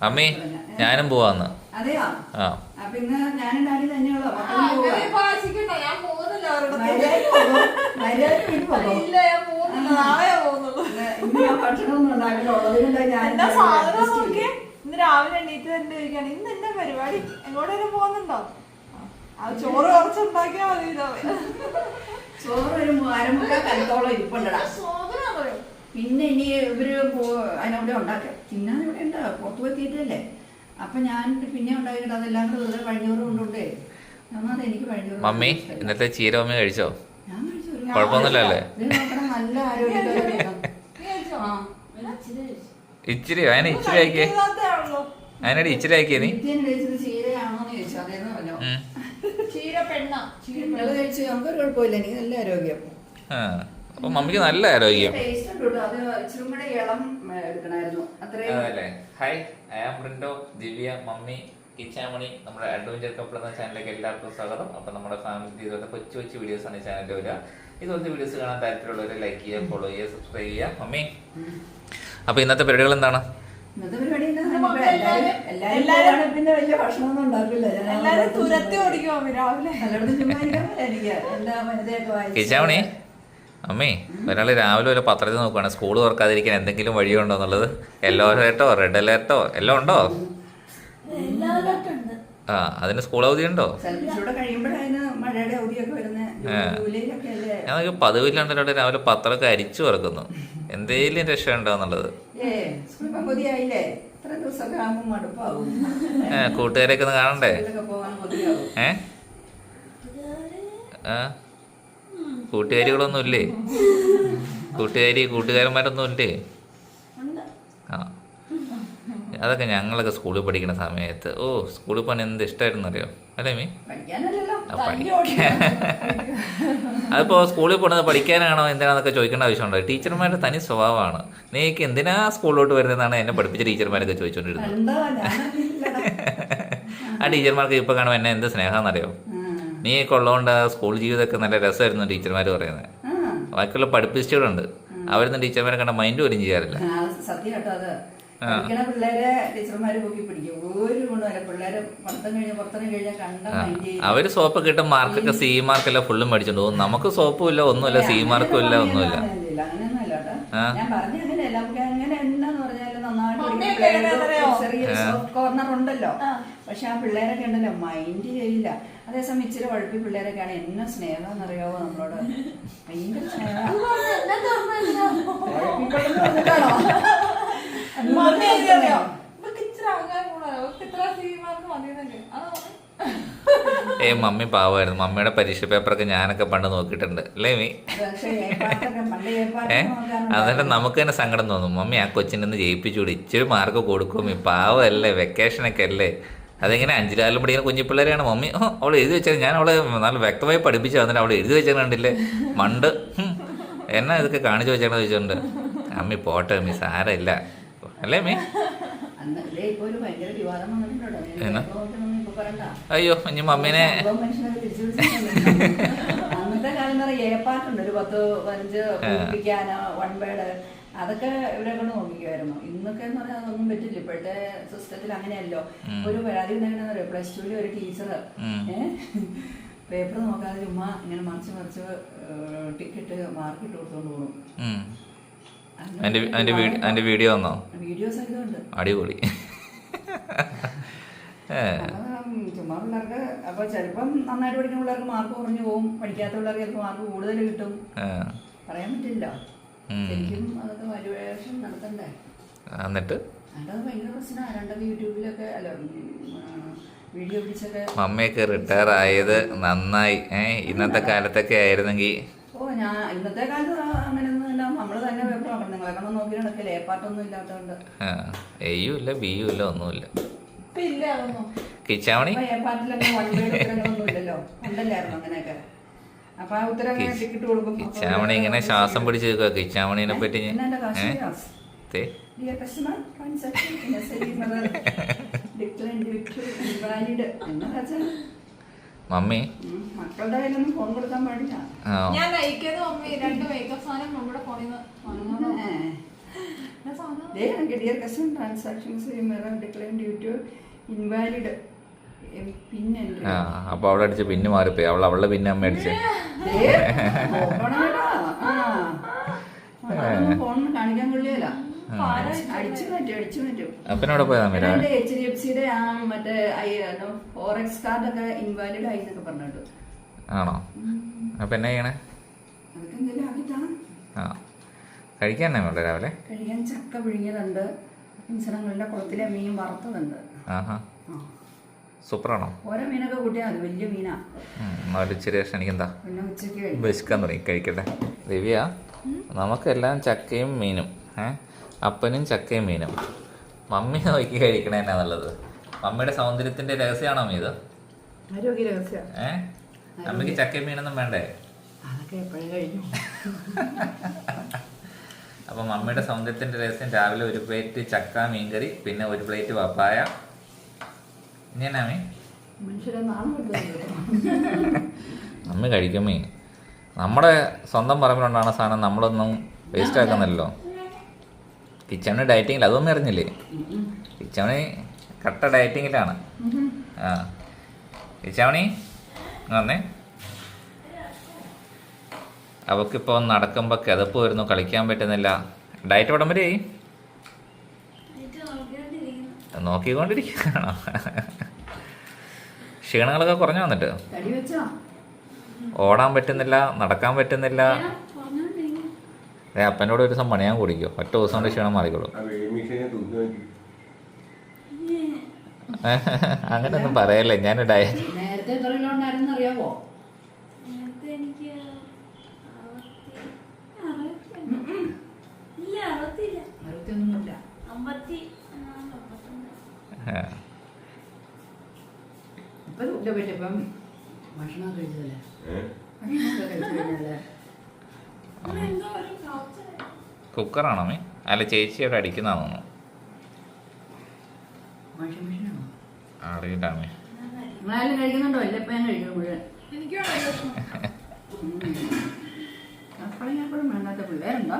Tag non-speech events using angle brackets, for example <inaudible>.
അമ്മി ഞാനും പോവാന്ന്. അതെയോ? ആ. അപ്പൊ ഇന്ന് ഞാനും ഡാഡി തന്നെയുള്ളൂ? ആ, മക്കളും പോവാ ഞാൻ. ഇന്ന് ഭക്ഷണമൊന്നും ഉണ്ടാക്കില്ല. ഞാൻ രാവിലെ എണീറ്റ് തന്നെ ഇരിക്കുകയാണ്. ഇന്ന് എന്നാ പരിപാടി? എങ്ങോട്ടേലും പോകുന്നുണ്ടോ? ആ ചോറ് കുറച്ചുണ്ടാക്കിയാ മതി. ചോറ് ഒരു അരമുക്കാൽ കലത്തോളം ഇരിപ്പുണ്ടടാ. പിന്നെ ഇനി ഇവർ അതിനവിടെ ഉണ്ടാക്കുക തിന്നാൻ ഇവിടെ ഉണ്ട് പുറത്തു പോയി തീറ്റല്ലേ അപ്പൊ ഞാൻ പിന്നെ ഉണ്ടാക്കിയിട്ട് അതെല്ലാം കൂടെ വെറുതെ പഴഞ്ഞോറ് കൊണ്ടുണ്ടേ അത് എനിക്ക് പഴഞ്ഞോറ് മമ്മി ഇന്നത്തെ ചീര മമ്മി കഴിച്ചോ? ഞാൻ കഴിച്ചു. ഒരു കുഴപ്പമൊന്നുമില്ലല്ലേ? നല്ല ആരോഗ്യത്തോടെ നീ കഴിച്ചോ? ആ ഇച്ചിരി അതിനെ ഇച്ചിരി ആക്കിയേ. അതിനടി ഇച്ചിരി ആക്കിയേ നീ? ചീരയാണോന്ന് ചോദിച്ചു. അതേന്ന് ചീര പെണ്ണ ചീര നിങ്ങൾ കഴിച്ചു നമുക്കൊരു കുഴപ്പമില്ല. എനിക്ക് നല്ല ആരോഗ്യം. ആ. അപ്പൊ മമ്മിക്ക് നല്ല ആരോഗ്യം. Hi I am Rindo Divya mummy Kichamani നമ്മുടെ അഡ്വഞ്ചർ കപ്പിൾ എന്ന ചാനലിലേക്ക് എല്ലാവർക്കും സ്വാഗതം. അപ്പൊ നമ്മുടെ ഫാമിലി ഇതുപോലത്തെ കൊച്ചു കൊച്ചു വീഡിയോസ് ആണ് ചാനലിൽ വരിക. ഇതുപോലത്തെ വീഡിയോസ് കാണാൻ താല്പര്യമുള്ളവരെ ലൈക്ക് ചെയ്യുക ഫോളോ ചെയ്യുക സബ്സ്ക്രൈബ് ചെയ്യുക. മമ്മി അപ്പൊ ഇന്നത്തെ പരിപാടികൾ എന്താണ്? ഇന്നത്തെ പരിപാടി എല്ലാവരും പിന്നെ വലിയ ഭക്ഷണമൊന്നും ഉണ്ടാക്കില്ല. ഞാൻ എല്ലാരും എല്ലായിടത്തും തുരത്തി ചുമ്മാ- ഓടിക്കും മമ്മി രാവിലെ. എല്ലായിടത്തും ചുമ്മാ ഇരിക്കാൻ പറ്റില്ല എനിക്ക് എല്ലാ വനിതയൊക്കെ വായിച്ച് കിച്ചാമണി അമ്മേ ഒരാൾ രാവിലെ ഒരു പത്രത്തിൽ നോക്കുവാണ്. സ്കൂൾ തുറക്കാതിരിക്കാൻ എന്തെങ്കിലും വഴിയുണ്ടോ എന്നുള്ളത്? യെല്ലോ അലേർട്ടോ റെഡ് അലേർട്ടോ എല്ലാം ഉണ്ടോ? ആ അതിന് സ്കൂൾ അവധി ഉണ്ടോ? ഞാൻ പതിവില്ലാണ്ടല്ലോ രാവിലെ പത്രമൊക്കെ അരിച്ചു തുറക്കുന്നു എന്തേലും രക്ഷ ഉണ്ടോ എന്നുള്ളത്? ഏ കൂട്ടുകാരെയൊക്കെ ഒന്ന് കാണണ്ടേ? ഏ? ആ. കൂട്ടുകാരികളൊന്നും ഇല്ലേ കൂട്ടുകാരി കൂട്ടുകാരന്മാരൊന്നും ഇല്ലേ ആ. അതൊക്കെ ഞങ്ങളൊക്കെ സ്കൂളിൽ പഠിക്കുന്ന സമയത്ത്. ഓ സ്കൂളിൽ പോകാൻ എന്ത് ഇഷ്ടമായിരുന്നു അറിയോ അല്ലേ മീ. അതിപ്പോ സ്കൂളിൽ പോണത് പഠിക്കാനാണോ എന്തിനാന്നൊക്കെ ചോദിക്കേണ്ട ആവശ്യമുണ്ടോ? ടീച്ചർമാരുടെ തനി സ്വഭാവമാണ്. നീക്ക് എന്തിനാ സ്കൂളിലോട്ട് വരുന്നതെന്നാണ് എന്നെ പഠിപ്പിച്ച ടീച്ചർമാരൊക്കെ ചോദിച്ചുകൊണ്ടിരുന്നത് ഞാനറിയില്ലടാ. ആ ടീച്ചർമാർക്ക് ഇപ്പൊ കാണുമ്പോൾ എന്നെ എന്ത് സ്നേഹമാണെന്നറിയോ ആ. നീ ഒക്കെ ഉള്ളതുകൊണ്ട് സ്കൂൾ ജീവിതമൊക്കെ നല്ല രസമായിരുന്നു ടീച്ചർമാർ പറയുന്നത്. ബാക്കിയുള്ള പഠിപ്പിച്ചിട്ടുണ്ട് അവരൊന്നും ടീച്ചർമാരെ കണ്ട മൈൻഡ് പോലും ചെയ്യാറില്ല. പിള്ളേരെ ടീച്ചർമാര് പിടിക്കും. ഒരു ഗുണമല്ല പിള്ളേരെ പഠിത്തം കഴിഞ്ഞ് പുറത്തിറങ്ങി കഴിഞ്ഞാൽ കണ്ട ആ, അവർ സോപ്പ് കിട്ടും മാർക്കൊക്കെ സി മാർക്കെല്ലാം ഫുള്ളും മേടിച്ചോണ്ട് പോകും. നമുക്ക് സോപ്പും ഇല്ല ഒന്നുമില്ല. സി മാർക്കും ഇല്ല ഒന്നുമില്ല. ആ. ഞാൻ പറഞ്ഞ നമുക്ക് അങ്ങനെ എന്താന്ന് പറഞ്ഞാലും നന്നായിട്ട് മമ്മിയൊക്കെ പഠിക്കുന്ന എങ്ങനെ പിള്ളേർക്ക് അറിയോ? ചെറിയൊരു. സോഫ്റ്റ് കോർണർ ഉണ്ടല്ലോ. പക്ഷെ ആ പിള്ളേരൊക്കെ ഉണ്ടല്ലോ മൈൻഡ് ചെയ്യില്ല. അതേസമയം ഇച്ചിരി ഉഴപ്പി പിള്ളേരൊക്കെയാണ് എന്നെ സ്നേഹം എന്നറിയാവോ നമ്മളോട്? ഭയങ്കര സ്നേഹം. ഇച്ചിരി ഇത്ര. ഏ മമ്മി പാവമായിരുന്നു. മമ്മിയുടെ പരീക്ഷ പേപ്പറൊക്കെ ഞാനൊക്കെ പണ്ട് നോക്കിയിട്ടുണ്ട്. അല്ലേ മീ? ഏ അതന്നെ നമുക്ക് തന്നെ സങ്കടം തോന്നും. മമ്മി ആ കൊച്ചിനെ ഒന്ന് ജയിപ്പിച്ചുകൂടി ഇച്ചിരി മാർക്ക് കൊടുക്കും. ഈ പാവമല്ലേ വെക്കേഷനൊക്കെ അല്ലേ? അതെങ്ങനെ അഞ്ചിലാലും പഠിക്കുന്ന കുഞ്ഞു പിള്ളേരെയാണ് മമ്മി. ഓ അവൾ എഴുതി വെച്ചത് ഞാൻ അവളെ നല്ല വ്യക്തമായി പഠിപ്പിച്ചു തന്നിട്ട് അവൾ എഴുതി വെച്ചാൽ കണ്ടില്ലേ? മണ്ട്. എന്നാ ഇതൊക്കെ കാണിച്ചു വെച്ചാണെന്ന് ചോദിച്ചോണ്ട്. അമ്മി പോട്ടെ മീ സാരമില്ല. അല്ലേ മീ? അയ്യോ ഇനി മമ്മീനെ. അന്നത്തെ കാലം ഏപ്പാട്ടുണ്ട്. ഒരു പത്ത് പതിനഞ്ച് അതൊക്കെ ഇവിടെ കൊണ്ട് നോക്കിക്കുമായിരുന്നു. ഇന്നൊക്കെ എന്ന് പറഞ്ഞാൽ അതൊന്നും പറ്റില്ല. ഇപ്പോഴത്തെ സിസ്റ്റത്തിൽ അങ്ങനെയല്ലോ. ഒരു പരാതി അറിയോ? പ്ലസ് ടുവിൽ ഒരു ടീച്ചർ. പേപ്പർ നോക്കാതെ ചുമ്മാ ഇങ്ങനെ മറിച്ച് മറിച്ച് ടിക്കറ്റ് മാർക്ക് ഇട്ട് കൊടുത്തോണ്ട് പോകും അതിന്റെ വീഡിയോ വന്നോ? വീഡിയോസ് ഒക്കെ ഉണ്ട്. അടിപൊളി. ചുമ്മാ പിള്ളേർക്ക് അപ്പൊ ചിലപ്പം നന്നായിട്ട് പഠിക്കുന്ന പിള്ളേർക്ക് മാർക്ക് കുറഞ്ഞു പോകും പഠിക്കാത്ത പിള്ളേർക്ക് ചിലപ്പോൾ മാർക്ക് കൂടുതൽ കിട്ടും. ആ. പറയാൻ പറ്റില്ല. ശരിക്കും അതൊക്കെ വാല്യുവേഷൻ നടത്തണ്ടേ? എന്നിട്ട്? മമ്മയൊക്കെ റിട്ടയർ ആയത് നന്നായി. ഇന്നത്തെ കാലത്തൊക്കെ ആയിരുന്നെങ്കിൽ ഓ ഞാൻ ഇന്നത്തെ കാലത്ത് ഇല്ല നമ്മൾ തന്നെ പേപ്പർ നോക്കണം നിങ്ങളെ കണ്ണം നോക്കി നടക്കില്ല? ഏപ്പാട്ടൊന്നും ഇല്ലാത്തതുകൊണ്ട്. എയും ഇല്ല ബിയും ഇല്ല ഒന്നുമില്ല ഇപ്പൊ ഇല്ല അതൊന്നും. കിച്ചാമണി? കിച്ചാമണി ഇങ്ങനെ ശ്വാസം പിടിച്ച് നിൽക്കുക കിച്ചാമണിനെ പറ്റി ഞാൻ- മമ്മി? അപ്പൊ അവിടെ അടിച്ച് പിന്നെ മാറിപ്പോയി. അവൾ അവളുടെ പിന്നെ അമ്മ അടിച്ച്. ഫോൺ കാണിക്കാൻ കൊള്ളിയല്ല അപ്പനവിടെ പോയതാ മീര എച്ച് ഡി എഫ് സിയുടെ ആ മറ്റേ ഫോറക്സ് കാർഡൊക്കെ ഇൻവാലിഡ് ആയി എന്നൊക്കെ പറഞ്ഞിട്ടു ആണോ? അപ്പൊ എന്നാ ചെയ്യണേ? ആ. കഴിക്കാൻ തന്നെ വേണ്ട രാവിലെ? കഴിക്കാൻ ചക്ക പിഴിഞ്ഞതുണ്ട് ഇൻസനങ്ങളുടെ കുളത്തിലെ മീൻ വറുത്തതുണ്ട്. ആഹാ. സൂപ്പറാണോ? ഓരോ മീനൊക്കെ കൂട്ടിയാൽ മതി വലിയ മീനാ. ഇച്ചിരി എനിക്കെന്താ? വിശക്കാൻ തുടങ്ങി കഴിക്കട്ടെ. ദിവ്യ നമുക്കെല്ലാം ചക്കയും മീനും ഏ? അപ്പനും ചക്കയും മീനും. മമ്മി നോക്കി കഴിക്കണ എന്നാ നല്ലത്. മമ്മിയുടെ സൗന്ദര്യത്തിന്റെ രഹസ്യമാണോ മീ ഇത് ഏ? അമ്മയ്ക്ക് ചക്കയും മീനൊന്നും വേണ്ടേ? <laughs> അപ്പൊ മമ്മിയുടെ സൗന്ദര്യത്തിന്റെ രഹസ്യം രാവിലെ ഒരു പ്ലേറ്റ് ചക്ക മീൻകറി പിന്നെ ഒരു പ്ലേറ്റ് പപ്പായ. ഇനി എന്നാ മീ മനുഷ്യരെ നാണം കിട്ടുന്നത് <laughs> കഴിക്കുമേ നമ്മുടെ സ്വന്തം പറമ്പിലുണ്ടാകുന്ന സാധനം നമ്മളൊന്നും വേസ്റ്റ് ആക്കുന്നില്ലല്ലോ കിച്ചണ് ഡയറ്റിങ്ങിൽ അതൊന്നും അറിഞ്ഞില്ലേ? പിച്ചവണി കട്ട ഡയറ്റിങ്ങിലാണ്. ആ. പിച്ചവണി പറഞ്ഞേ അവക്കിപ്പോൾ നടക്കുമ്പോൾ കിതപ്പ് വരുന്നു കളിക്കാൻ പറ്റുന്നില്ല. ഡയറ്റ് ഉടൻ വരെ നോക്കിക്കൊണ്ടിരിക്കുകയാണോ? ക്ഷീണങ്ങളൊക്കെ കുറഞ്ഞു വന്നിട്ട്? ഓടാൻ പറ്റുന്നില്ല നടക്കാൻ പറ്റുന്നില്ല. അപ്പനോട് ഒരു ദിവസം പണിയാൻ കുടിക്കോ. ഒറ്റ ദിവസം കൊണ്ട് ക്ഷീണം മാറിക്കോളൂ. ആ ഒന്നും പറയല്ലേ ഞാൻ ഡയ ഇപ്പൊ ഭക്ഷണം കഴിച്ചതല്ലേ? ഭക്ഷണമൊക്കെ കഴിച്ചു കഴിഞ്ഞാലേ ഇവിടെ എന്തോ ഒരു കൗച്ച കുക്കറാണോ മേ? അല്ല ചേച്ചിയോട് അടിക്കുന്നതാണോ തോന്നുന്നു. വാഷിംഗ് മെഷീനാണോ അറിയില്ല മീ. നിങ്ങളായാലും കഴിക്കുന്നുണ്ടോ? ഇല്ല ഇപ്പം ഞാൻ കഴിക്കും മുഴുവൻ. എനിക്ക് പിള്ളേരുണ്ടോ?